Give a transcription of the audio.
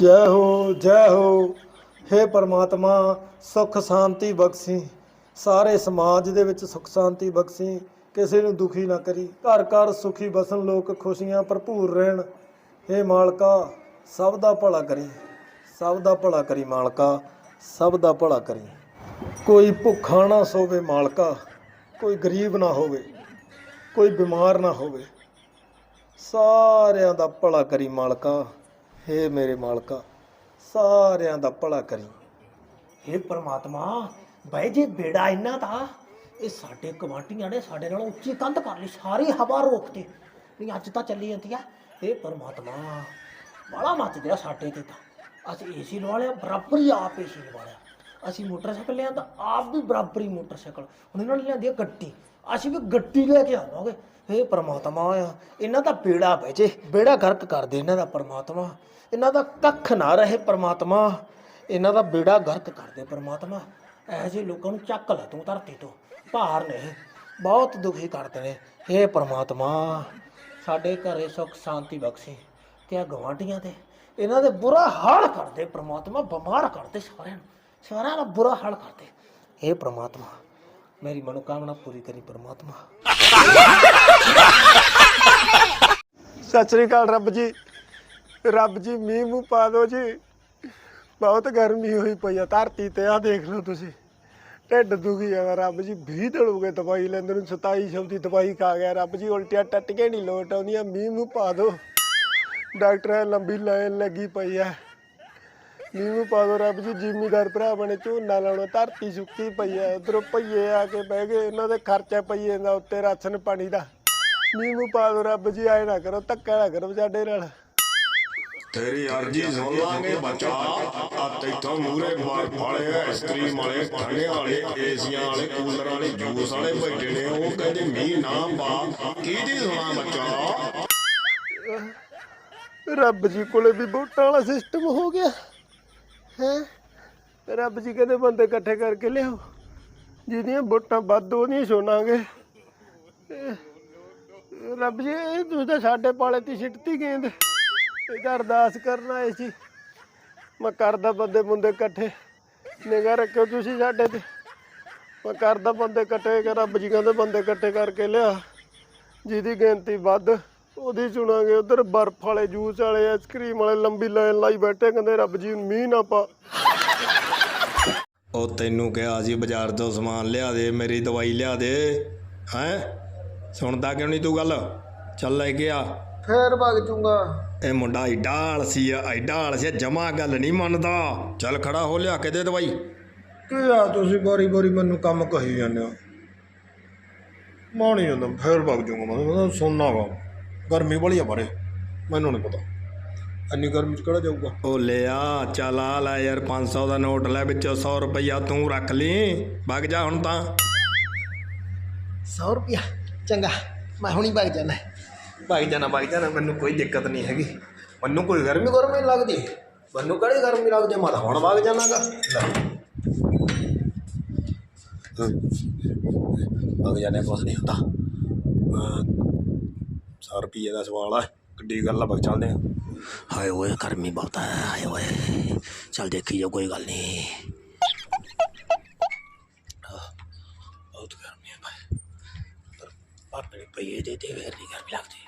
ਜੈ ਹੋ ਜੈ ਹੋ, ਹੇ ਪਰਮਾਤਮਾ, ਸੁਖ ਸ਼ਾਂਤੀ ਬਖਸ਼ੀ। ਸਾਰੇ ਸਮਾਜ ਦੇ ਵਿੱਚ ਸੁਖ ਸ਼ਾਂਤੀ ਬਖਸ਼ੀ, ਕਿਸੇ ਨੂੰ ਦੁਖੀ ਨਾ ਕਰੀ। ਘਰ ਘਰ ਸੁਖੀ ਬਸਣ ਲੋਕ ਖੁਸ਼ੀਆਂ ਭਰਪੂਰ ਰਹਿਣ। ਹੇ ਮਾਲਕਾ, ਸਭ ਦਾ ਭਲਾ ਕਰੀ। ਸਭ ਦਾ ਭਲਾ ਕਰੀ ਮਾਲਕਾ, ਸਭ ਦਾ ਭਲਾ ਕਰੀ। ਕੋਈ ਭੁੱਖਾ ਨਾ ਸੋਵੇ ਮਾਲਕਾ, ਕੋਈ ਗਰੀਬ ਨਾ ਹੋਵੇ, ਕੋਈ ਬਿਮਾਰ ਨਾ ਹੋਵੇ। ਸਾਰਿਆਂ ਦਾ ਭਲਾ ਕਰੀ ਮਾਲਕਾ। ਹੇ ਮੇਰੇ ਮਾਲਕਾ, ਸਾਰਿਆਂ ਦਾ ਭਲਾ ਕਰੀ। ਹੇ ਪ੍ਰਮਾਤਮਾ, ਬਈ ਜੇ ਬੇੜਾ ਇਹਨਾਂ ਦਾ ਇਹ ਸਾਡੇ ਕਮਾਂਟੀਆਂ ਨੇ ਸਾਡੇ ਨਾਲ ਉੱਚੀ ਕੰਧ ਕਰ ਲਈ, ਸਾਰੀ ਹਵਾ ਰੋਕਤੀ ਨਹੀਂ, ਅੱਜ ਤਾਂ ਚੱਲੀ ਜਾਂਦੀ ਆ। ਇਹ ਪ੍ਰਮਾਤਮਾ ਬੜਾ ਮੱਚਦੇ ਆ ਸਾਡੇ ਤੇ ਤਾਂ। ਅਸੀਂ ਏਸੀ ਲਵਾ ਲਿਆ, ਬਰਾਬਰ ਹੀ ਆਪ ਏਸੀ ਲਵਾ ਲਿਆ। ਅਸੀਂ ਮੋਟਰਸਾਈਕਲ ਲਿਆਂਦਾ ਆਪ ਵੀ ਬਰਾਬਰੀ ਮੋਟਰਸਾਈਕਲ। ਹੁਣ ਇਹਨਾਂ ਨੇ ਲਿਆਂਦੀ ਆ ਗੱਡੀ। ਅਸੀਂ ਵੀ ਗੱਡੀ ਲੈ ਕੇ ਆਵਾਂਗੇ। ਹੇ ਪਰਮਾਤਮਾ ਆ, ਇਹਨਾਂ ਦਾ ਬੇੜਾ ਬਹਿ ਜੇ। ਬੇੜਾ ਗਰਕ ਕਰ ਦੇ ਇਹਨਾਂ ਦਾ ਪਰਮਾਤਮਾ। ਇਹਨਾਂ ਦਾ ਕੱਖ ਨਾ ਰਹੇ ਪਰਮਾਤਮਾ। ਇਹਨਾਂ ਦਾ ਬੇੜਾ ਗਰਕ ਕਰ ਦੇ ਪ੍ਰਮਾਤਮਾ। ਇਹੋ ਜਿਹੇ ਲੋਕਾਂ ਨੂੰ ਚੱਕ ਲੈ ਤੂੰ ਧਰਤੀ ਤੋਂ। ਭਾਰ ਨੇ ਬਹੁਤ ਦੁਖੀ ਕਰਦੇ ਨੇ। ਹੇ ਪਰਮਾਤਮਾ, ਸਾਡੇ ਘਰੇ ਸੁੱਖ ਸ਼ਾਂਤੀ ਬਖਸ਼ੀ। ਤੇ ਆ ਗਵਾਂਢੀਆਂ ਤੇ ਇਹਨਾਂ ਦੇ ਬੁਰਾ ਹਾਲ ਕਰਦੇ ਪਰਮਾਤਮਾ। ਬਿਮਾਰ ਕਰਦੇ ਸਾਰਿਆਂ ਨੂੰ। ਸਾਰਿਆਂ ਦਾ ਬੁਰਾ ਹਾਲ ਕਰਦੇ। ਹੇ ਪ੍ਰਮਾਤਮਾ, ਮੇਰੀ ਮਨੋਕਾਮਨਾ ਪੂਰੀ ਕਰੀ ਪ੍ਰਮਾਤਮਾ। ਸਤਿ ਸ੍ਰੀ ਅਕਾਲ ਰੱਬ ਜੀ। ਰੱਬ ਜੀ, ਮੀਂਹ ਮੂੰਹ ਪਾ ਦਿਓ ਜੀ। ਬਹੁਤ ਗਰਮੀ ਹੋਈ ਪਈ ਆ, ਧਰਤੀ ਤੇ ਆ ਦੇਖ ਲਓ ਤੁਸੀਂ। ਢਿੱਡ ਦੁਖੀ ਆ, ਰੱਬ ਜੀ 20 ਦਿਨ ਹੋ ਗਏ ਦਵਾਈ ਲੈਂਦੇ ਨੂੰ 2700 ਦੀ ਦਵਾਈ ਖਾ ਗਿਆ। ਰੱਬ ਜੀ, ਉਲਟੀਆਂ ਟੱਟ ਕੇ ਨਹੀਂ ਲੋਟ ਆਉਂਦੀਆਂ, ਮੀਂਹ ਮੂੰਹ ਪਾ ਦਿਓ। ਡਾਕਟਰ ਲੰਬੀ ਲਾਈਨ ਲੱਗੀ ਪਈ ਆ। ਮੂੰਹ ਪਾ ਦਿਓ ਰੱਬ ਜੀ ਜ਼ਿਮੀਦਾਰ ਭਰਾ ਬਣੇ ਝੋਨਾ ਲਾਉਣੋਂ ਧਰਤੀ ਸੁੱਕੀ ਪਈ ਆ ਉਧਰੋਂ ਭਈਏ ਆ ਕੇ ਬਹਿ ਗਏ ਇਹਨਾਂ ਦੇ ਖਰਚਾ ਪਈਏ ਦਾ ਉੱਤੇ ਰਾਸ਼ਨ ਪਾਣੀ ਦਾ। ਮੂੰਹ ਪਾ ਦਿਓ ਰੱਬ ਜੀ ਆਏ ਨਾ ਕਰੋ ਧੱਕਾ ਨਾ ਕਰੋ ਸਾਡੇ ਨਾਲ। ਤੇਰੀ ਅਰਜੀ ਸੁਣ ਲਾਂਗੇ ਬੱਚਾ। ਆ ਤੈਥੋਂ ਮੂਰੇ ਬਾਰ ਵਾਲੇ ਆਈਸਕ੍ਰੀਮ ਵਾਲੇ ਠੰਡੇ ਵਾਲੇ ਏਸੀਆਂ ਵਾਲੇ ਕੂਲਰ ਵਾਲੇ ਜੂਸ ਵਾਲੇ ਬੈਠੇ ਨੇ ਉਹ ਕਹਿੰਦੇ ਮੀਂਹ ਨਾ ਪਾ। ਕਿਹਦੀ ਸੁਣਾ ਬੱਚਾ? ਰੱਬ ਜੀ ਕੋਲੇ ਵੀ ਵੋਟਾਂ ਵਾਲਾ ਸਿਸਟਮ ਹੋ ਗਿਆ। ਹੈ? ਰੱਬ ਜੀ ਕਹਿੰਦੇ ਬੰਦੇ ਇਕੱਠੇ ਕਰਕੇ ਲਿਆਓ। ਜਿਹਦੀਆਂ ਵੋਟਾਂ ਵੱਧ ਉਹਦੀਆਂ ਸੁਣਾਂਗੇ। ਰੱਬ ਜੀ, ਇਹ ਤੁਸੀਂ ਤਾਂ ਸਾਡੇ ਪਾਲੇ ਤੇ ਸਿੱਟਤੀ ਗੇਂਦ। ਇਹ ਤਾਂ ਅਰਦਾਸ ਕਰਨ ਆਏ ਸੀ। ਮੈਂ ਕਰਦਾ ਬੰਦੇ ਬੰਦੇ ਇਕੱਠੇ। ਨਿਗਾਹ ਰੱਖਿਓ ਤੁਸੀਂ ਸਾਡੇ ਤੇ। ਮੈਂ ਕਰਦਾ ਬੰਦੇ ਇਕੱਠੇ ਕਰ ਰੱਬ ਜੀ ਕਹਿੰਦੇ ਬੰਦੇ ਇਕੱਠੇ ਕਰਕੇ ਲਿਆ। ਜਿਹਦੀ ਗਿਣਤੀ ਵੱਧ। ਉਹਦੀ ਸੁਣਾਂਗੇ ਉਧਰ ਬਰਫ ਵਾਲੇ ਜੂਸ ਵਾਲੇ ਆਈਸਕ੍ਰੀਮ ਵਾਲੇ ਲੰਬੀ ਲਾਈਨ ਲਾਈ ਬੈਠੇ ਕਹਿੰਦੇ ਰੱਬ ਜੀ ਮੀਂਹ ਨਾ ਪਾ। ਉਹ ਤੈਨੂੰ ਕਿਹਾ ਸੀ ਬਾਜ਼ਾਰ ਤੋਂ ਸਮਾਨ ਲਿਆ ਦੇ ਮੇਰੀ ਦਵਾਈ ਲਿਆ ਦੇ। ਹੈਂ? ਸੁਣਦਾ ਕਿਉਂ ਨਹੀਂ ਤੂੰ ਗੱਲ? ਚੱਲ ਲੈ ਕੇ ਆ। ਫੇਰ ਭਗ ਜੂੰਗਾ। ਇਹ ਮੁੰਡਾ ਐਡਾ ਆਲਸੀ ਆ ਐਡਾ ਆਲਸੀ ਜਮਾ ਗੱਲ ਨਹੀਂ ਮੰਨਦਾ। ਚੱਲ ਖੜਾ ਹੋ ਲਿਆ ਕੇ ਦੇ ਦਵਾਈ। ਕੀ ਆ ਤੁਸੀਂ ਬਾਰੀ ਬਾਰੀ ਮੈਨੂੰ ਕੰਮ ਕਹੀ ਜਾਂਦੇ ਹੋ? ਮਾਣੀ ਜਾਂਦਾ ਫੇਰ ਭਗ ਜੂੰਗਾ ਮੈਂ ਮੈਂ ਸੁਣਨਾ ਵਾ। ਗਰਮੀ ਬੜੀ ਆ ਬਾਰੇ ਮੈਨੂੰ ਨਹੀਂ ਪਤਾ। ਇੰਨੀ ਗਰਮੀ ਚ ਕਿਹੜਾ ਜਾਊਗਾ? ਉਹ ਲਿਆ ਚੱਲ ਆ ਲੈ ਯਾਰ 500 ਦਾ ਨੋਟ ਲੈ ਵਿੱਚੋਂ 100 ਰੁਪਈਆ ਤੂੰ ਰੱਖ ਲਈ ਵਗ ਜਾ ਹੁਣ ਤਾਂ। 100 ਰੁਪਿਆ ਚੰਗਾ ਮੈਂ ਹੁਣੀ ਭੱਜ ਜਾਣਾ। ਭਾਈ ਜਾਣਾ ਭਾਈ ਜਾਣਾ ਮੈਨੂੰ ਕੋਈ ਦਿੱਕਤ ਨਹੀਂ ਹੈਗੀ। ਮੈਨੂੰ ਕੋਈ ਗਰਮੀ ਗਰਮੀ ਲੱਗਦੀ। ਮੈਨੂੰ ਕਿਹੜੀ ਗਰਮੀ ਲੱਗਦੀ ਮੈਂ ਤਾਂ ਹੁਣ ਵਗ ਜਾਣਾਗਾ ਵਗ ਜਾਣੇ ਕੁਛ ਨਹੀਂ ਹੁੰਦਾ। 100 ਰੁਪਈਏ ਦਾ ਸਵਾਲ ਆ, ਕਿੱਡੀ ਗੱਲ ਆ ਵਗ ਚੱਲਦੇ ਆ। ਹਾਏ ਓਏ, ਗਰਮੀ ਬਹੁਤ ਹੈ ਹਾਏ ਓਏ। ਚੱਲ ਦੇਖੀ ਜਾ ਕੋਈ ਗੱਲ ਨਹੀਂ। ਬਹੁਤ ਗਰਮੀ ਹੈ ਭਾਈ। ਪਰ ਪਾਪੇ ਪਈਏ ਦੇ ਦੇ ਵੇਰ ਨਹੀਂ ਗਰਮੀ ਲੱਗਦੀ।